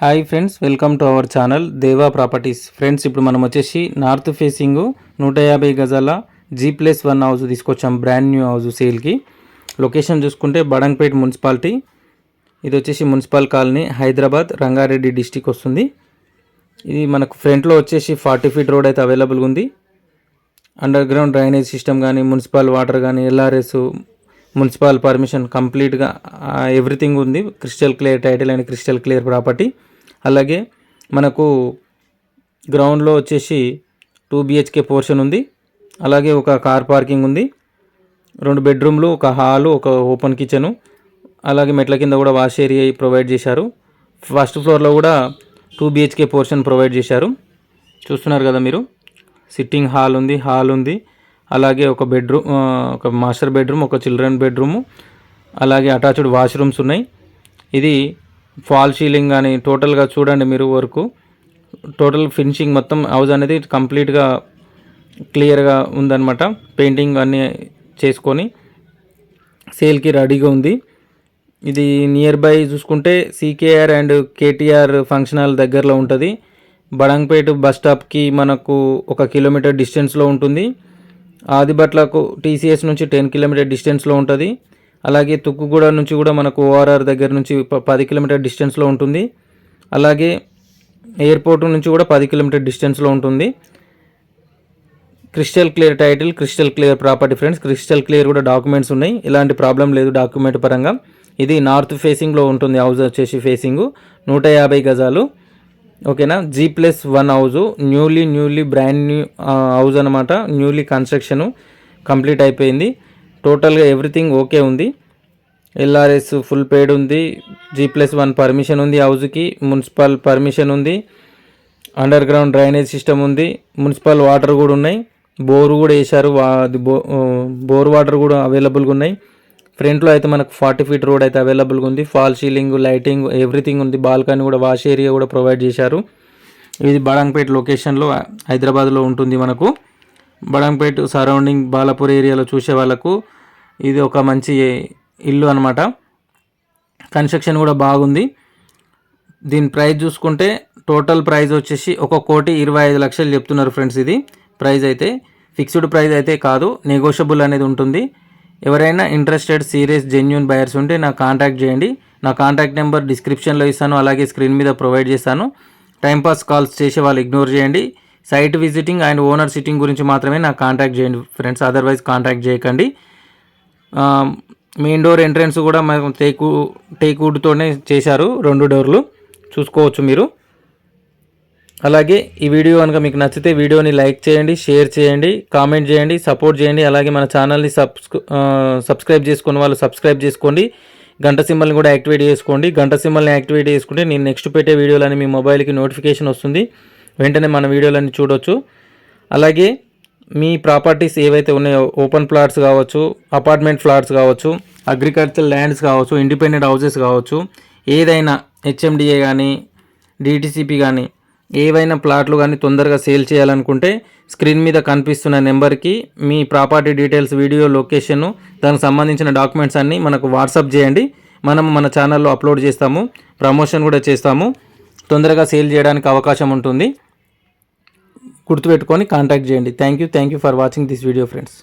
Hi friends welcome to our channel Deva properties. Friends ఇప్పుడు మనం వచ్చేసి నార్త్ ఫేసింగ్ నూట యాభై గజాల జీ ప్లస్ వన్ హౌస్ తీసుకొచ్చాం బ్రాండ్ న్యూ హౌస్ సేల్కి. లొకేషన్ చూసుకుంటే బడంగ్పేట్ మున్సిపాలిటీ. ఇది వచ్చేసి municipal colony Hyderabad Rangareddy district వస్తుంది. ఇది మనకు ఫ్రంట్లో వచ్చేసి ఫార్టీ ఫీట్ రోడ్ అయితే అవైలబుల్గా ఉంది. అండర్ గ్రౌండ్ డ్రైనేజ్ సిస్టమ్ కానీ మున్సిపల్ వాటర్ కానీ ఎల్ఆర్ఎస్ మున్సిపల్ పర్మిషన్ కంప్లీట్గా ఎవ్రీథింగ్ ఉంది. Crystal clear title and crystal clear property. అలాగే మనకు గ్రౌండ్లో వచ్చేసి టూ బిహెచ్కే పోర్షన్ ఉంది. అలాగే ఒక కార్ పార్కింగ్ ఉంది. రెండు బెడ్రూమ్లు ఒక హాలు ఒక ఓపెన్ కిచెను. అలాగే మెట్ల కింద కూడా వాష్ ఏరియా ప్రొవైడ్ చేశారు. ఫస్ట్ ఫ్లోర్లో కూడా టూ బిహెచ్కే పోర్షన్ ప్రొవైడ్ చేశారు. చూస్తున్నారు కదా మీరు? సిట్టింగ్ హాల్ ఉంది హాల్ ఉంది. అలాగే ఒక బెడ్రూమ్ ఒక మాస్టర్ బెడ్రూమ్ ఒక చిల్డ్రన్ బెడ్రూమ్ అలాగే అటాచ్డ్ వాష్రూమ్స్ ఉన్నాయి. ఇది ఫాల్ సీలింగ్ కానీ టోటల్గా చూడండి మీరు వరకు. టోటల్ ఫినిషింగ్ మొత్తం హౌస్ అనేది కంప్లీట్గా క్లియర్గా ఉందన్నమాట. పెయింటింగ్ అన్నీ చేసుకొని సేల్కి రెడీగా ఉంది. ఇది నియర్ బై చూసుకుంటే CKR and KTR function hall దగ్గరలో ఉంటుంది. బడంగపేట బస్ స్టాప్కి మనకు ఒక కిలోమీటర్ డిస్టెన్స్లో ఉంటుంది. ఆదిబట్లకు టీసీఎస్ నుంచి టెన్ కిలోమీటర్ డిస్టెన్స్లో ఉంటుంది. అలాగే తుక్కుగూడ నుంచి కూడా మనకు ఓఆర్ఆర్ దగ్గర నుంచి పది కిలోమీటర్ డిస్టెన్స్లో ఉంటుంది. అలాగే ఎయిర్పోర్ట్ నుంచి కూడా పది కిలోమీటర్ డిస్టెన్స్లో ఉంటుంది. Crystal clear title crystal clear property friends crystal clear కూడా డాక్యుమెంట్స్ ఉన్నాయి. ఇలాంటి ప్రాబ్లం లేదు డాక్యుమెంట్ పరంగా. ఇది నార్త్ ఫేసింగ్లో ఉంటుంది హౌస్ వచ్చేసి ఫేసింగ్. నూట యాభై గజాలు. ఓకేనా? G plus one house newly newly brand new house అనమాట న్యూలీ కన్స్ట్రక్షన్ కంప్లీట్ అయిపోయింది. టోటల్గా ఎవ్రీథింగ్ ఓకే ఉంది. ఎల్ఆర్ఎస్ ఫుల్ పేడ్ ఉంది. జీ ప్లస్ వన్ పర్మిషన్ ఉంది హౌస్కి మున్సిపల్ పర్మిషన్ ఉంది. అండర్ గ్రౌండ్ డ్రైనేజ్ సిస్టమ్ ఉంది. మున్సిపల్ వాటర్ కూడా ఉన్నాయి. బోర్ కూడా వేశారు. బో బోర్ వాటర్ కూడా అవైలబుల్గా ఉన్నాయి. ఫ్రంట్లో అయితే మనకు ఫార్టీ ఫీట్ రోడ్ అయితే అవైలబుల్గా ఉంది. ఫాల్ సీలింగ్ లైటింగ్ ఎవ్రీథింగ్ ఉంది. బాల్కనీ కూడా వాష్ ఏరియా కూడా ప్రొవైడ్ చేశారు. ఇది బడాంగ్పేట్ లొకేషన్లో హైదరాబాద్లో ఉంటుంది మనకు. బడాంగ్పేట్ సరౌండింగ్ బాలాపూర్ ఏరియాలో చూసే వాళ్ళకు ఇది ఒక మంచి ఇల్లు అనమాట కన్స్ట్రక్షన్ కూడా బాగుంది. దీని ప్రైస్ చూసుకుంటే టోటల్ ప్రైస్ వచ్చేసి ఒక కోటి ఇరవై ఐదు లక్షలు చెప్తున్నారు ఫ్రెండ్స్ ఇది. ప్రైస్ అయితే ఫిక్స్డ్ ప్రైస్ అయితే కాదు నెగోషియబుల్ అనేది ఉంటుంది. ఎవరైనా ఇంట్రెస్టెడ్ సీరియస్ జెన్యున్ బయర్స్ ఉంటే నాకు కాంటాక్ట్ చేయండి. నా కాంటాక్ట్ నెంబర్ డిస్క్రిప్షన్లో ఇస్తాను అలాగే స్క్రీన్ మీద ప్రొవైడ్ చేస్తాను. టైంపాస్ కాల్స్ చేసే వాళ్ళు ఇగ్నోర్ చేయండి. Site visiting and owner sitting గురించి మాత్రమే నాకు కాంటాక్ట్ చేయండి ఫ్రెండ్స్ అదర్వైజ్ కాంటాక్ట్ చేయకండి. మెయిన్ డోర్ ఎంట్రన్స్ కూడా మేము టేకు టేకుడ్తోనే చేశారు రెండు డోర్లు చూసుకోవచ్చు మీరు. అలాగే ఈ వీడియో కనుక మీకు నచ్చితే వీడియోని లైక్ చేయండి షేర్ చేయండి కామెంట్ చేయండి సపోర్ట్ చేయండి. అలాగే మన ఛానల్ని సబ్స్క్రైబ్ చేసుకున్న వాళ్ళు సబ్స్క్రైబ్ చేసుకోండి. గంట సింబల్ని కూడా యాక్టివేట్ చేసుకోండి. గంట సింబల్ని యాక్టివేట్ చేసుకుంటే నేను నెక్స్ట్ పెట్టే వీడియోలని మీ మొబైల్కి నోటిఫికేషన్ వస్తుంది. వెంటనే మన వీడియోలన్నీ చూడొచ్చు. అలాగే మీ ప్రాపర్టీస్ ఏవైతే ఉన్నాయో ఓపెన్ ప్లాట్స్ కావచ్చు అపార్ట్మెంట్ ఫ్లాట్స్ కావచ్చు అగ్రికల్చర్ ల్యాండ్స్ కావచ్చు ఇండిపెండెంట్ హౌసెస్ కావచ్చు ఏదైనా హెచ్ఎండిఏ కానీ డిటిసిపి కానీ ఏవైనా ప్లాట్లు కానీ తొందరగా సేల్ చేయాలనుకుంటే స్క్రీన్ మీద కనిపిస్తున్న నెంబర్కి మీ ప్రాపర్టీ డీటెయిల్స్ వీడియో లొకేషను దానికి సంబంధించిన డాక్యుమెంట్స్ అన్నీ మనకు వాట్సాప్ చేయండి. మనం మన ఛానల్లో అప్లోడ్ చేస్తాము ప్రమోషన్ కూడా చేస్తాము. తొందరగా సేల్ చేయడానికి అవకాశం ఉంటుంది. గుర్తుపెట్టుకొని కాంటాక్ట్ చేయండి. Thank you thank you for watching this video friends